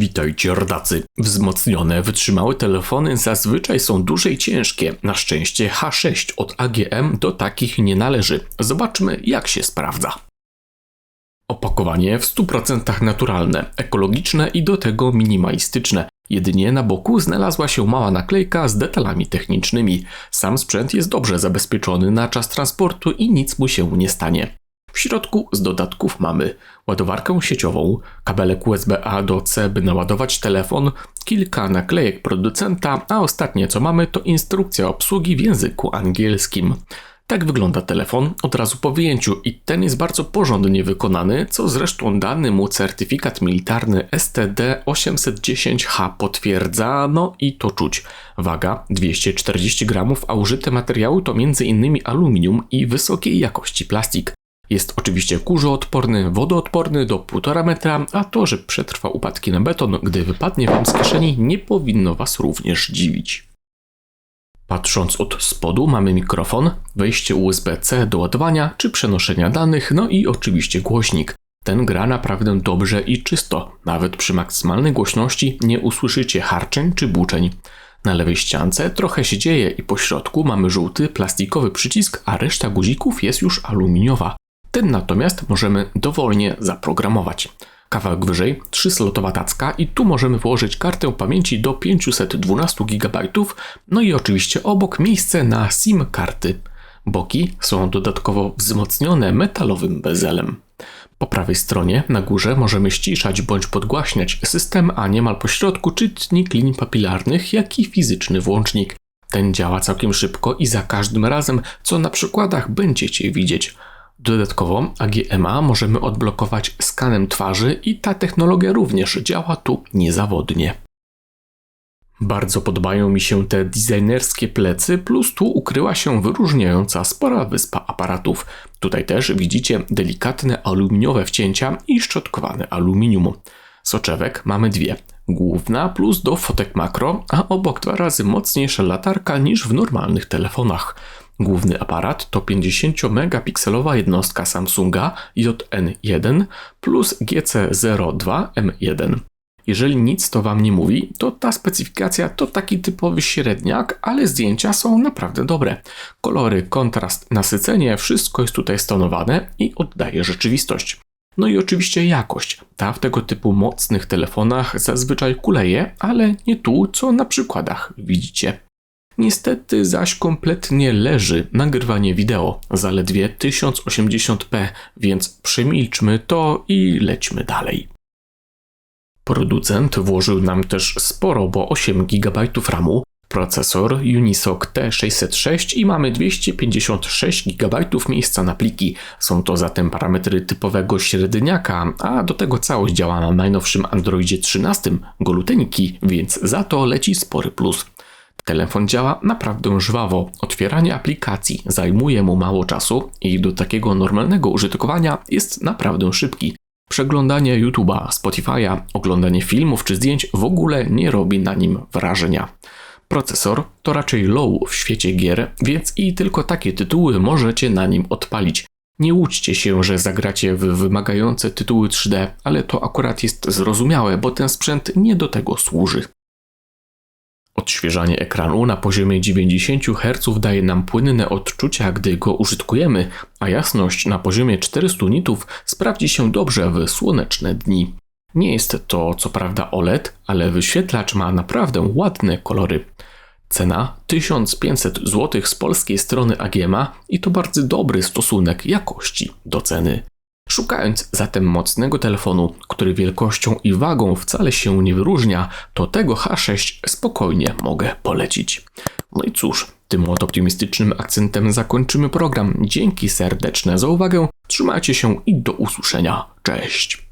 Witajcie rodacy. Wzmocnione, wytrzymałe telefony zazwyczaj są duże i ciężkie. Na szczęście H6 od AGM do takich nie należy. Zobaczmy jak się sprawdza. Opakowanie w 100% naturalne, ekologiczne i do tego minimalistyczne. Jedynie na boku znalazła się mała naklejka z detalami technicznymi. Sam sprzęt jest dobrze zabezpieczony na czas transportu i nic mu się nie stanie. W środku z dodatków mamy ładowarkę sieciową, kabelek USB-A do C, by naładować telefon, kilka naklejek producenta, a ostatnie co mamy to instrukcja obsługi w języku angielskim. Tak wygląda telefon od razu po wyjęciu i ten jest bardzo porządnie wykonany, co zresztą dany mu certyfikat militarny STD-810H potwierdza, no i to czuć. Waga 240 gramów, a użyte materiały to m.in. aluminium i wysokiej jakości plastik. Jest oczywiście kurzoodporny, wodoodporny do 1,5 metra, a to, że przetrwa upadki na beton, gdy wypadnie Wam z kieszeni, nie powinno Was również dziwić. Patrząc od spodu mamy mikrofon, wejście USB-C do ładowania czy przenoszenia danych, no i oczywiście głośnik. Ten gra naprawdę dobrze i czysto. Nawet przy maksymalnej głośności nie usłyszycie harczeń czy buczeń. Na lewej ściance trochę się dzieje i po środku mamy żółty plastikowy przycisk, a reszta guzików jest już aluminiowa. Ten natomiast możemy dowolnie zaprogramować. Kawałek wyżej, 3-slotowa tacka i tu możemy włożyć kartę pamięci do 512 GB, no i oczywiście obok miejsce na SIM karty. Boki są dodatkowo wzmocnione metalowym bezelem. Po prawej stronie na górze możemy ściszać bądź podgłaśniać system, a niemal po środku czytnik linii papilarnych, jak i fizyczny włącznik. Ten działa całkiem szybko i za każdym razem, co na przykładach będziecie widzieć. Dodatkowo AGMA możemy odblokować skanem twarzy i ta technologia również działa tu niezawodnie. Bardzo podobają mi się te designerskie plecy, plus tu ukryła się wyróżniająca spora wyspa aparatów. Tutaj też widzicie delikatne aluminiowe wcięcia i szczotkowane aluminium. Soczewek mamy dwie. Główna plus do fotek makro, a obok dwa razy mocniejsza latarka niż w normalnych telefonach. Główny aparat to 50-megapikselowa jednostka Samsunga JN1 plus GC02M1. Jeżeli nic to Wam nie mówi, to ta specyfikacja to taki typowy średniak, ale zdjęcia są naprawdę dobre. Kolory, kontrast, nasycenie, wszystko jest tutaj stonowane i oddaje rzeczywistość. No i oczywiście jakość. Ta w tego typu mocnych telefonach zazwyczaj kuleje, ale nie tu, co na przykładach widzicie. Niestety zaś kompletnie leży nagrywanie wideo, zaledwie 1080p, więc przemilczmy to i lećmy dalej. Producent włożył nam też sporo, bo 8 GB RAMu, procesor Unisoc T606 i mamy 256 GB miejsca na pliki. Są to zatem parametry typowego średniaka, a do tego całość działa na najnowszym Androidzie 13, goluteńki, więc za to leci spory plus. Telefon działa naprawdę żwawo. Otwieranie aplikacji zajmuje mu mało czasu i do takiego normalnego użytkowania jest naprawdę szybki. Przeglądanie YouTube'a, Spotify'a, oglądanie filmów czy zdjęć w ogóle nie robi na nim wrażenia. Procesor to raczej low w świecie gier, więc i tylko takie tytuły możecie na nim odpalić. Nie łudźcie się, że zagracie w wymagające tytuły 3D, ale to akurat jest zrozumiałe, bo ten sprzęt nie do tego służy. Odświeżanie ekranu na poziomie 90 Hz daje nam płynne odczucia, gdy go użytkujemy, a jasność na poziomie 400 nitów sprawdzi się dobrze w słoneczne dni. Nie jest to co prawda OLED, ale wyświetlacz ma naprawdę ładne kolory. Cena 1500 zł z polskiej strony AGMA i to bardzo dobry stosunek jakości do ceny. Szukając zatem mocnego telefonu, który wielkością i wagą wcale się nie wyróżnia, to tego H6 spokojnie mogę polecić. No i cóż, tym oto optymistycznym akcentem zakończymy program. Dzięki serdeczne za uwagę, trzymajcie się i do usłyszenia. Cześć!